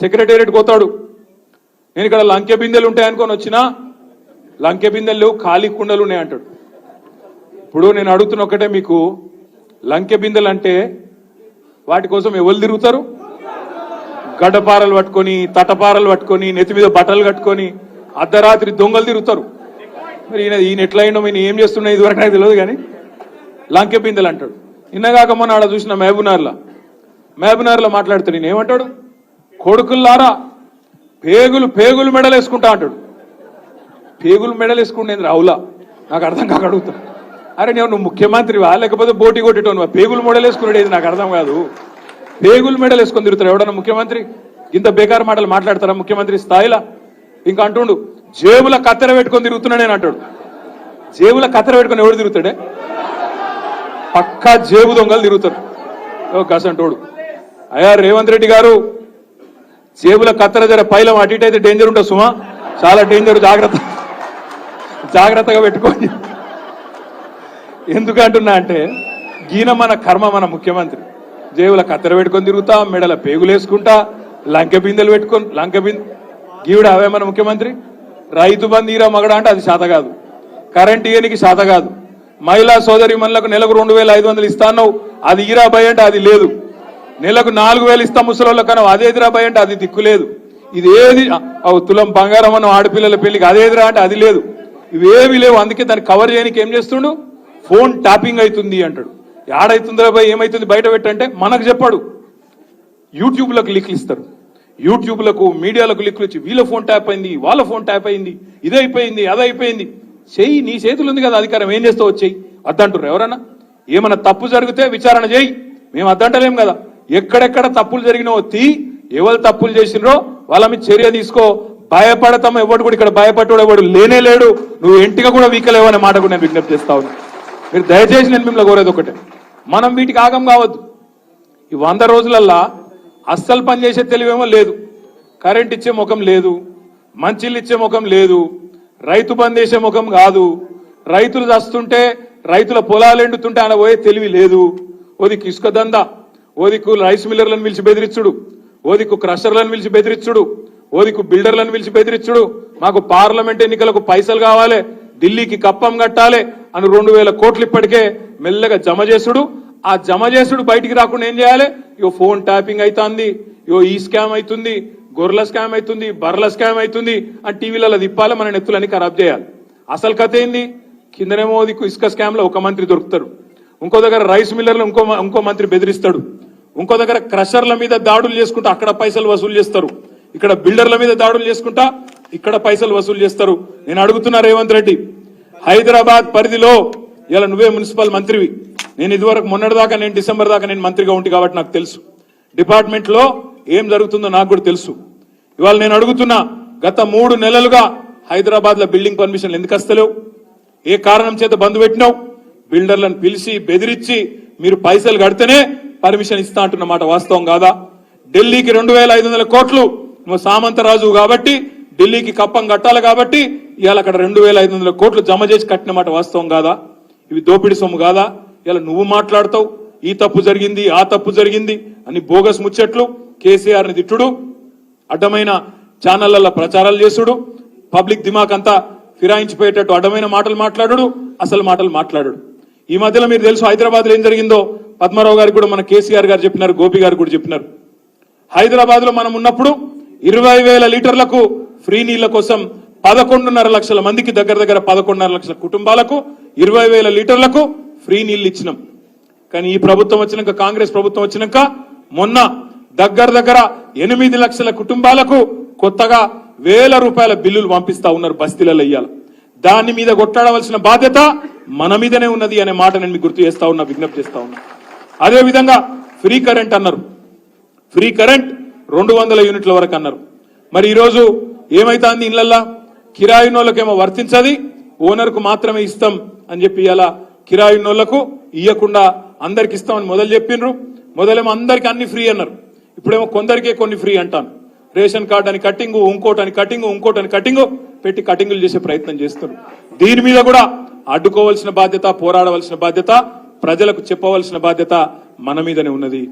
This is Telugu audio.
సెక్రటేరియట్ పోతాడు. నేను ఇక్కడ లంకె బిందెలు ఉంటాయనుకొని వచ్చినా లంకె బిందెలు ఖాళీ కుండలు ఉన్నాయి అంటాడు. ఇప్పుడు నేను అడుగుతున్న ఒకటే మీకు లంకె బిందెలు అంటే వాటి కోసం ఎవరు తిరుగుతారు? గడ్డపారలు పట్టుకొని తటపారలు పట్టుకొని నెత్తి మీద బట్టలు కట్టుకొని అర్ధరాత్రి దొంగలు తిరుగుతారు. మరి ఈయన ఈయన ఎట్లా అయినా ఈయన ఏం చేస్తున్నా ఇదివరకు నాకు తెలియదు కానీ లంకె బిందెలు అంటాడు. నిన్నగాక మొన్న ఆడ చూసిన మహబూనార్లా మహబూనార్లో మాట్లాడుతాడు నేను ఏమంటాడు? కొడుకుల్లారా పేగులు పేగులు మెడలేసుకుంటా అంటాడు. పేగులు మెడలు వేసుకుంటేంది రావులా? నాకు అర్థం కాక అడుగుతా. అరే నేను నువ్వు ముఖ్యమంత్రివా? లేకపోతే బోటి కొట్టేటోనువా? పేగులు మెడలు వేసుకున్నాడు నాకు అర్థం కాదు. పేగులు మెడలేసుకొని తిరుగుతారు. ఎవడన్నా ముఖ్యమంత్రి? ఇంత బేకార్ మాటలు మాట్లాడతారా ముఖ్యమంత్రి స్థాయిలా? ఇంకా అంటుండు జేబుల కత్తెర పెట్టుకొని తిరుగుతున్నా నేను అంటాడు. జేబుల కత్తెర పెట్టుకొని ఎవడు తిరుగుతాడే? పక్కా జేబు దొంగలు తిరుగుతారు. ఓ అయ్యా రేవంత్ రెడ్డి గారు సేవుల కత్తెర జర పైలం అటు ఇటు అయితే డేంజర్ ఉంటుంది సుమా. చాలా డేంజర్ జాగ్రత్త. జాగ్రత్తగా పెట్టుకోండి. ఎందుకు అంటున్నా అంటే గీన మన కర్మ మన ముఖ్యమంత్రి. జేబుల కత్తెర పెట్టుకొని తిరుగుతా మెడల పేగులేసుకుంటా లంక బిందెలు పెట్టుకొని లంక బిందె గీవుడు అవే మన ముఖ్యమంత్రి? రైతు బంధు ఈరా మగడ అంటే అది శాత కాదు. కరెంట్ ఇయనికి శాత కాదు. మహిళా సోదరి మనులకు నెలకు రెండు వేల ఐదు వందలు ఇస్తాను అది ఈరా భయ అంటే అది లేదు. నెలకు నాలుగు వేలు ఇస్తాం ముసలోళ్ళ కన్నా అదే భయ అంటే అది దిక్కు లేదు. ఇది ఏది? తులం బంగారం అన్న ఆడపిల్లల పెళ్ళికి అదేదిరా అంటే అది లేదు. ఇవేవి లేవు అందుకే దాన్ని కవర్ చేయడానికి ఏం చేస్తుండు? ఫోన్ ట్యాపింగ్ అవుతుంది అంటాడు. ఏడైతుందిరా బాయ్ ఏమైతుంది బయట పెట్టంటే మనకు చెప్పాడు. యూట్యూబ్లకు లిక్లు ఇస్తారు. యూట్యూబ్లకు మీడియాలకు లిక్లు ఇచ్చి వీళ్ళ ఫోన్ ట్యాప్ అయింది వాళ్ళ ఫోన్ ట్యాప్ అయింది ఇది అయిపోయింది చెయ్యి నీ చేతులు ఉంది కదా అధికారం ఏం చేస్తావు వచ్చేయి అద్దంటారు ఎవరన్నా? ఏమన్నా తప్పు జరిగితే విచారణ చేయి. మేము అద్దంటలేం కదా. ఎక్కడెక్కడ తప్పులు జరిగినో తీ ఎవరు తప్పులు చేసినో వాళ్ళ మీద చర్య తీసుకో. భయపడతాం ఎవడు కూడా ఇక్కడ భయపడ్డాడు ఎవడు లేనే లేడు. నువ్వు ఇంటిగా కూడా వీకలేవు అనే మాట కూడా నేను విజ్ఞప్తి చేస్తా ఉన్నా. మీరు దయచేసి నేను మిమ్మల్ని కోరేది ఒకటే. మనం వీటికి ఆగం కావద్దు. ఈ వంద రోజులల్లా అస్సలు పనిచేసే తెలివేమో లేదు. కరెంట్ ఇచ్చే ముఖం లేదు. మంచిళ్ళు ఇచ్చే ముఖం లేదు. రైతు బంద్ చేసే ముఖం కాదు. రైతులు చస్తుంటే రైతుల పొలాలు ఎండుతుంటే ఆయన పోయే తెలివి లేదు. ఓది ఇసుక దందా. ఓదికు రైస్ మిల్లర్లను పిలిచి బెదిరించుడు ఓదికు క్రషర్లను పిలిచి బెదిరించుడు ఓదికు బిల్డర్లను పిలిచి బెదిరించుడు మాకు పార్లమెంట్ ఎన్నికలకు పైసలు కావాలి ఢిల్లీకి కప్పం కట్టాలి అని రెండు వేల కోట్లు ఇప్పటికే మెల్లగా జమ చేసుడు. ఆ జమ చేసుడు బయటికి రాకుండా ఏం చేయాలి? ఇగో ఫోన్ ట్యాపింగ్ అవుతుంది ఇగో ఈ స్కామ్ అవుతుంది గొర్రెల స్కామ్ అవుతుంది బర్రెల స్కామ్ అవుతుంది అని టీవీలలో తిప్పాలి మన నెత్తులని ఖరాబ్ చేయాలి. అసలు కథ ఏంది? కిందనేమో దిక్కు ఇసుక స్కామ్లో ఒక మంత్రి దొరుకుతారు ఇంకో దగ్గర రైస్ మిల్లర్లు ఇంకో ఇంకో మంత్రి బెదిరిస్తాడు. ఇంకో దగ్గర క్రషర్ల మీద దాడులు చేసుకుంటా అక్కడ పైసలు వసూలు చేస్తారు. ఇక్కడ బిల్డర్ల మీద దాడులు చేసుకుంటా ఇక్కడ పైసలు వసూలు చేస్తారు. నేను అడుగుతున్నా రేవంత్ రెడ్డి హైదరాబాద్ పరిధిలో ఇలా నువ్వే మున్సిపల్ మంత్రివి. నేను ఇదివరకు మొన్నటి దాకా నేను డిసెంబర్ దాకా నేను మంత్రిగా ఉంటి కాబట్టి నాకు తెలుసు. డిపార్ట్మెంట్లో ఏం జరుగుతుందో నాకు కూడా తెలుసు. ఇవాళ నేను అడుగుతున్నా గత మూడు నెలలుగా హైదరాబాద్లో బిల్డింగ్ పర్మిషన్లు ఎందుకు వస్తలేవు? ఏ కారణం చేత బంద్ పెట్టినావు? బిల్డర్లను పిలిచి బెదిరించి మీరు పైసలు కడితేనే పర్మిషన్ ఇస్తా అంటున్న మాట వాస్తవం కాదా? ఢిల్లీకి రెండు వేల ఐదు వందల కోట్లు నువ్వు సామంతరాజు కాబట్టి ఢిల్లీకి కప్పం కట్టాలి కాబట్టి ఇవాళ అక్కడ రెండు వేల ఐదు వందల కోట్లు జమ చేసి కట్టిన మాట వాస్తవం కాదా? ఇవి దోపిడి సొమ్ము కాదా? ఇలా నువ్వు మాట్లాడతావు ఈ తప్పు జరిగింది ఆ తప్పు జరిగింది అని బోగస్ ముచ్చట్లు కేసీఆర్ని తిట్టుడు అడ్డమైన ఛానళ్ళలో ప్రచారాలు చేసుడు పబ్లిక్ దిమాక్ అంతా ఫిరాయించిపోయేటట్టు అడ్డమైన మాటలు మాట్లాడు అసలు మాటలు మాట్లాడు ఈ మధ్యలో మీరు తెలుసు హైదరాబాద్లో ఏం జరిగిందో? పద్మారావు గారికి కూడా మన కేసీఆర్ గారు చెప్పినారు గోపి గారు కూడా చెప్పినారు. హైదరాబాద్లో మనం ఉన్నప్పుడు ఇరవై వేల లీటర్లకు ఫ్రీ నీళ్ళ కోసం పదకొండున్నర లక్షల మందికి దగ్గర దగ్గర పదకొండున్నర లక్షల కుటుంబాలకు ఇరవై వేల లీటర్లకు ఫ్రీ నీళ్ళు ఇచ్చినాం. కానీ ఈ ప్రభుత్వం వచ్చినాక కాంగ్రెస్ ప్రభుత్వం వచ్చినాక మొన్న దగ్గర దగ్గర ఎనిమిది లక్షల కుటుంబాలకు కొత్తగా వేల రూపాయల బిల్లులు పంపిస్తా ఉన్నారు బస్తీలలో ఇయ్యాల. దాని మీద కొట్లాడవలసిన బాధ్యత మన మీదనే ఉన్నది అనే మాట నేను మీకు గుర్తు చేస్తా ఉన్నా విజ్ఞప్తి చేస్తా ఉన్నా. అదేవిధంగా ఫ్రీ కరెంట్ అన్నారు. ఫ్రీ కరెంట్ రెండు వందల యూనిట్ల వరకు అన్నారు. మరి ఈరోజు ఏమైతుంది ఇళ్ళల్లా కిరాయినోళ్ళకేమో వర్తించది ఓనర్కు మాత్రమే ఇస్తాం అని చెప్పి ఇలా కిరాయినోళ్ళకు ఇయ్యకుండా అందరికి ఇస్తామని మొదలు చెప్పిండ్రు మొదలేమో అందరికి అన్ని ఫ్రీ అన్నారు. ఇప్పుడేమో కొందరికే కొన్ని ఫ్రీ అంటాను. రేషన్ కార్డు అని కటింగు ఇంకోటి అని కట్టింగు ఇంకోటి అని కటింగు పెట్టి కటింగులు చేసే ప్రయత్నం చేస్తున్నారు. దీని మీద కూడా అడ్డుకోవాల్సిన బాధ్యత పోరాడవలసిన బాధ్యత ప్రజలకు చెప్పవలసిన బాధ్యత మన మీదనే ఉన్నది.